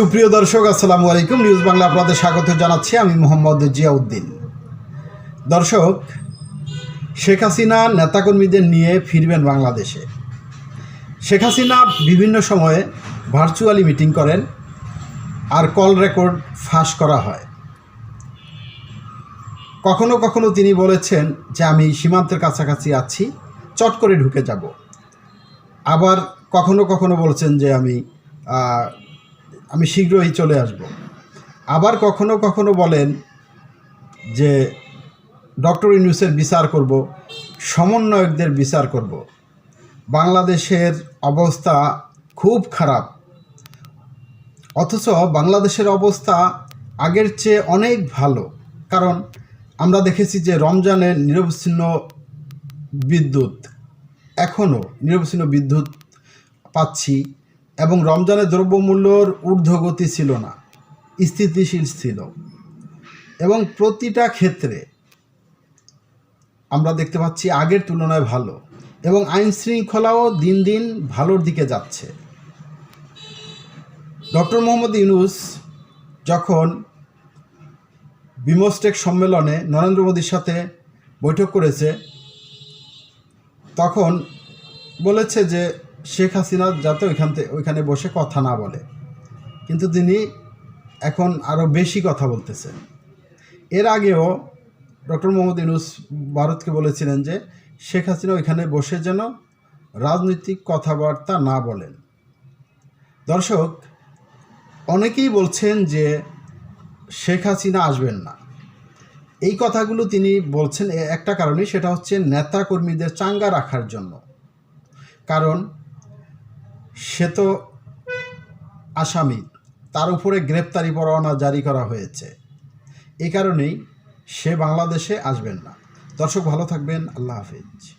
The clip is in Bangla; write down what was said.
সুপ্রিয় দর্শক, আসসালামু আলাইকুম। নিউজ বাংলা আপনাদের স্বাগত জানাচ্ছি। আমি মোহাম্মদ জিয়াউদ্দিন। দর্শক, শেখ হাসিনা নেতাকর্মীদের নিয়ে ফিরবেন বাংলাদেশে। শেখ হাসিনা বিভিন্ন সময়ে ভার্চুয়ালি মিটিং করেন, আর কল রেকর্ড ফাঁস করা হয়। কখনো কখনো তিনি বলেছেন যে, আমি সীমান্তের কাছাকাছি আছি, চট করে ঢুকে যাব। আবার কখনো কখনো বলছেন যে, আমি আমি শীঘ্রই চলে আসব। আবার কখনো কখনো বলেন যে, ডক্টর ইউনুসের বিচার করব, সমন্বয়কদের বিচার করব। বাংলাদেশের অবস্থা খুব খারাপ। অথচ বাংলাদেশের অবস্থা আগের চেয়ে অনেক ভালো। কারণ আমরা দেখেছি যে, রমজানের নিরবচ্ছিন্ন বিদ্যুৎ, এখনও নিরবচ্ছিন্ন বিদ্যুৎ পাচ্ছি। এবং রমজানের দ্রব্যমূল্যর ঊর্ধ্বগতি ছিল না, স্থিতিশীল ছিল। এবং প্রতিটা ক্ষেত্রে আমরা দেখতে পাচ্ছি আগের তুলনায় ভালো এবং আইন শৃঙ্খলাও দিন দিন ভালোর দিকে যাচ্ছে। ডক্টর মোহাম্মদ ইউনুস যখন বিমস্টেক সম্মেলনে নরেন্দ্র মোদীর সাথে বৈঠক করেছে, তখন বলেছে যে শেখ হাসিনা যাতে ওইখান থেকে ওইখানে বসে কথা না বলে। কিন্তু তিনি এখন আরও বেশি কথা বলতেছেন। এর আগেও ডক্টর মোহাম্মদ ইউনুস ভারতকে বলেছিলেন যে, শেখ হাসিনা ওইখানে বসে যেন রাজনৈতিক কথাবার্তা না বলেন। দর্শক, অনেকেই বলছেন যে, শেখ হাসিনা আসবেন না। এই কথাগুলো তিনি বলছেন একটা কারণে সেটা হচ্ছে নেতা কর্মীদের চাঙ্গা রাখার জন্য। কারণ সে তো আসামি। তার উপরে গ্রেপ্তারি পরোয়ানা জারি করা হয়েছে। এ কারণেই সে বাংলাদেশে আসবেন না। দর্শক ভালো থাকবেন। আল্লাহ হাফিজ।